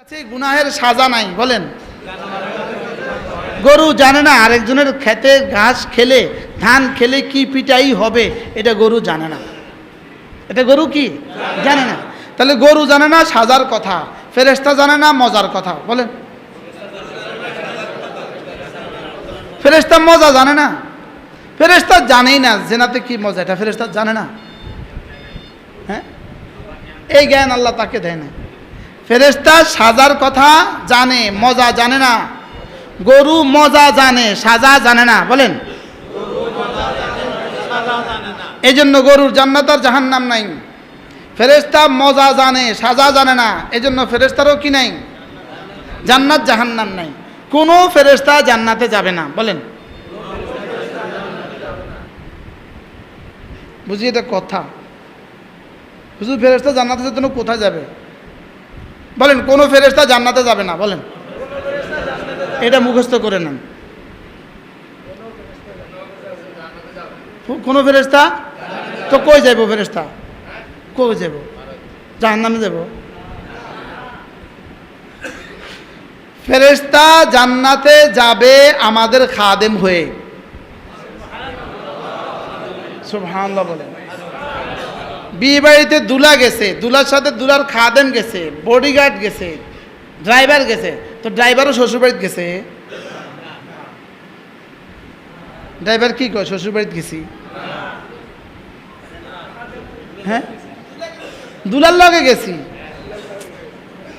কাছে গুনাহের সাজা নাই, বলেন। গরু জানে না আরেকজনের খেতে ঘাস খেলে, ধান খেলে কি পিটাই হবে, এটা গরু জানে না। এটা গরু কি? জানে না। তাহলে গরু জানে না সাজার কথা ফেরেস্তা জানে না মজার কথা, বলেন। ফেরেস্তা মজা জানে না। ফেরেস্তা জানেই না জেনাতে কি মজা, এটা ফেরেস্তা জানে না। হ্যাঁ? এই জ্ঞান আল্লাহ তাকে দেয় না। ফেরেস্তা সাজার কথা জানে, মজা জানে না। গরু মজা জানে, সাজা জানে না। বলেন। এই জন্য গরুর জান্নাত আর জাহান্নাম নাই। ফেরেস্তা মজা জানে, সাজা জানে না। এই জন্য ফেরেস্তারও কি নাই? জান্নাত জাহান নাম নাই। কোনো ফেরেস্তা জান্নাতে যাবে না। বলেন। বুঝি এটা কথা। বুঝু ফেরেস্তা জান্নাতের জন্য কোথায় যাবে? বলেন, কোনো ফেরেস্তা জান্নাতে যাবে না, বলেন। এটা মুখস্থ করে নেন। কোনো ফেরেস্তা তো কই যাইব ফেরেস্তা কই যাব জাহান নামে যাব ফেরেস্তা জান্নাতে যাবে আমাদের খাদেম হয়ে। সুবহানাল্লাহ বলেন। বিয়ে বাড়িতে দুলা গেছে, দুলার সাথে দুলার খাদেম গেছে বডিগার্ড গেছে ড্রাইভার গেছে, তো ড্রাইভারও শ্বশুরবাড়িতে গেছে? ড্রাইভার কি কয়, শ্বশুরবাড়িতে গেছি? হ্যাঁ? দুলার লগে গেছি।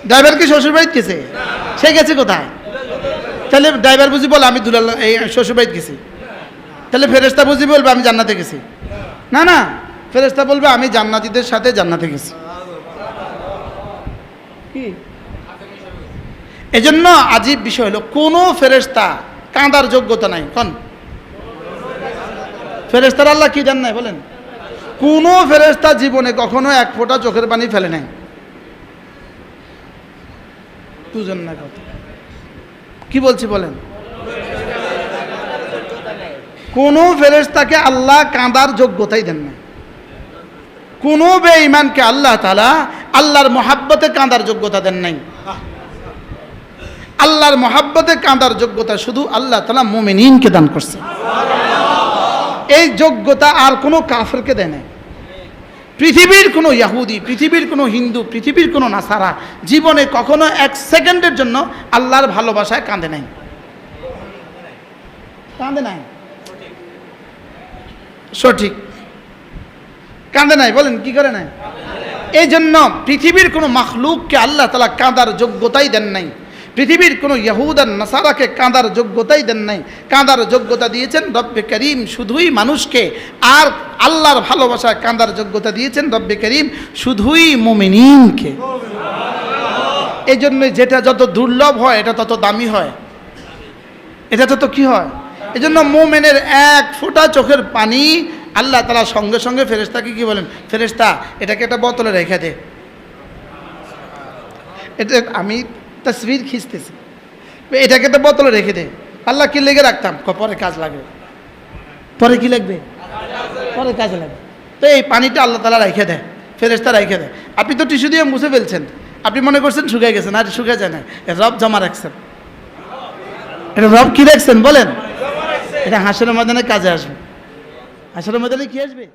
ড্রাইভার কি শ্বশুরবাড়িতে গেছে? সে গেছে কোথায়? তাহলে ড্রাইভার বুঝি বল, আমি দুলার এই শ্বশুরবাড়িতে গেছি। তাহলে ফেরেস্তা বুঝি বলবে, আমি জান্নাতে গেছি। না না। ফেরেস্তা বলবে আমি জান্নাতিদের সাথে জান্নাতে গেছি। কি? এজন্য আজীব বিষয় হলো কোনো ফেরেস্তা কাঁদার যোগ্যতা নাই। কন? ফেরেস্তার আল্লাহ কি জান নাই বলেন? কোনো ফেরেস্তা জীবনে কখনো এক ফোঁটা চোখের পানি ফেলে নাই। বুঝেন না কথা কি বলছি বলেন? কোনো ফেরেস্তাকে আল্লাহ কাঁদার যোগ্যতাই দেন না কোনো বেঈমানকে আল্লাহ তালা আল্লাহর মহাব্বতে কাঁদার যোগ্যতা দেন নাই। আল্লাহর মহাব্বতে কাঁদার যোগ্যতা শুধু আল্লাহ তালা মোমিনকে দান করছে। এই যোগ্যতা আর কোনো কাফেরকে দেয় নাই। পৃথিবীর কোনো ইয়াহুদি, পৃথিবীর কোনো হিন্দু, পৃথিবীর কোনো নাসারা জীবনে কখনো এক সেকেন্ডের জন্য আল্লাহর ভালোবাসায় কাঁদে নাই। কাঁদে নাই। সঠিক। কাঁদে নাই, বলেন, কি করে নাই? এই জন্য পৃথিবীর কোনো মাখলুককে আল্লাহ তালা কাঁদার যোগ্যতাই দেন নাই। পৃথিবীর কোনো ইয়াহুদার নাসারাকে কাঁদার যোগ্যতাই দেন নাই। কাঁদার যোগ্যতা দিয়েছেন রব্বে করিম, শুধুই মানুষকে। আর আল্লাহর ভালোবাসায় কাঁদার যোগ্যতা দিয়েছেন রব্বে করিম, শুধুই মোমিনিনকে। এই জন্য যেটা যত দুর্লভ হয়, এটা তত দামি হয়। এটা তত কি হয়? এই জন্য মোমেনের এক ফোঁটা চোখের পানি আল্লাহ তালা সঙ্গে সঙ্গে ফেরেস্তাকে কি বলেন? ফেরেস্তা এটাকে একটা বোতলে রেখে দে। এটা আমি তসবির খিঁচতেছি। এটাকে তো বোতলে রেখে দে। আল্লাহ কি লেগে রাখতাম? পরে কাজ লাগবে। পরে কি লাগবে? পরে কাজে লাগবে। তো এই পানিটা আল্লাহ তালা রেখে দেয়। ফেরেস্তা রেখে দেয়। আপনি তো টিস্যু দিয়ে মুছে ফেলছেন। আপনি মনে করছেন শুকিয়ে গেছেন আর শুকিয়ে যায় না রব জমা রাখছেন। এটা রব কি রাখছেন? বলেন। এটা হাসনের ময়দানে কাজে আসবে। হাসনের ময়দানে কি আসবে?